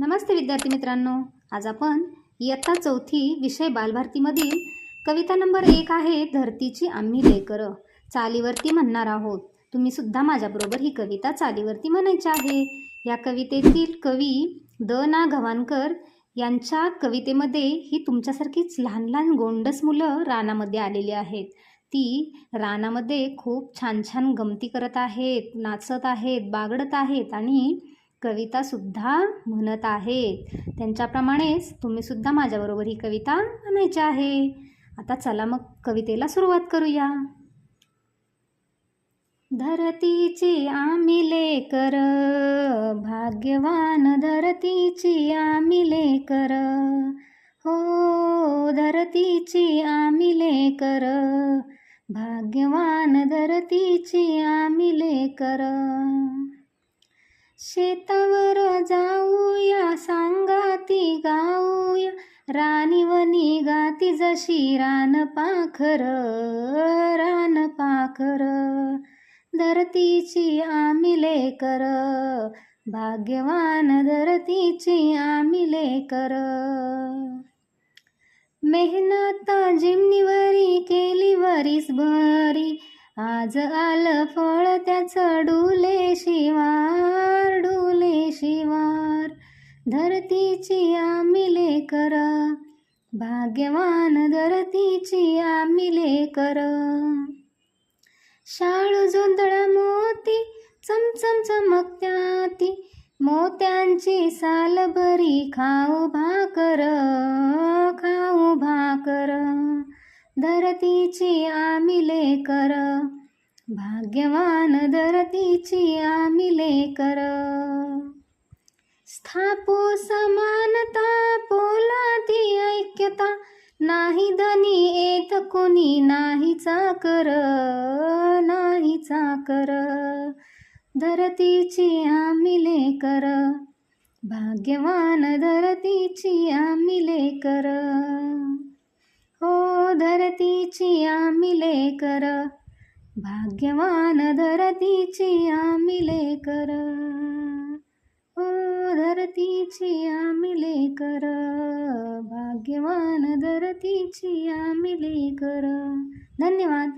नमस्ते विद्यार्थी मित्रांनो. आज आपण इयत्ता चौथी विषय बालभारतीमधील कविता नंबर एक आहे धरतीची आम्ही लेकर. चालीवरती म्हणणार आहोत. तुम्ही सुद्धा माझ्याबरोबर ही कविता चालीवरती म्हणायची आहे. या कवितेतील कवी द. ना. गव्हाणकर यांच्या कवितेमध्ये ही तुमच्यासारखीच लहान लहान गोंडस मुलं रानामध्ये आलेली आहेत. ती रानामध्ये खूप छान छान गमती करत आहेत नाचत आहेत बागडत आहेत आणि कवितासुद्धा म्हणत आहेत. त्यांच्याप्रमाणेच तुम्हीसुद्धा माझ्याबरोबर ही कविता म्हणायची आहे. आता चला मग कवितेला सुरुवात करूया. धरतीची आम्ही लेकर भाग्यवान धरतीची आम्ही लेकर. हो धरतीची आम्ही लेकर भाग्यवान धरतीची आम्ही लेकर. शेतावर जाऊया सांगाती गाऊया. राणीवनी गाती जशी रान पाखर रान पाखर. धरतीची आम्ही लेकर भाग्यवान धरतीची आम्ही लेकर. मेहनत जिमनीवरी केली वरीस भरी. आज आलं फळ त्याचं डुले शिवार डुले शिवार. धरतीची आमिले कर भाग्यवान धरतीची आमिले कर शाळू जोंधळ मोती चमचम चमकत्याती मोत्यांची साल भरी खाऊ भाकर खाऊ धरतीची आम्ही लेकर भाग्यवान धरतीची आम्ही लेकर. स्थापू समानता पोलादी ऐक्यता नाही धनी येत कोणी नाही चाकर नाही चाकर धरतीची आम्ही लेकर भाग्यवान धरतीची आम्ही लेकर. धरतीची आम्ही लेकर भाग्यवान धरतीची आम्ही लेकर. ओ धरतीची आम्ही लेकर भाग्यवान धरतीची आम्ही लेकर. धन्यवाद.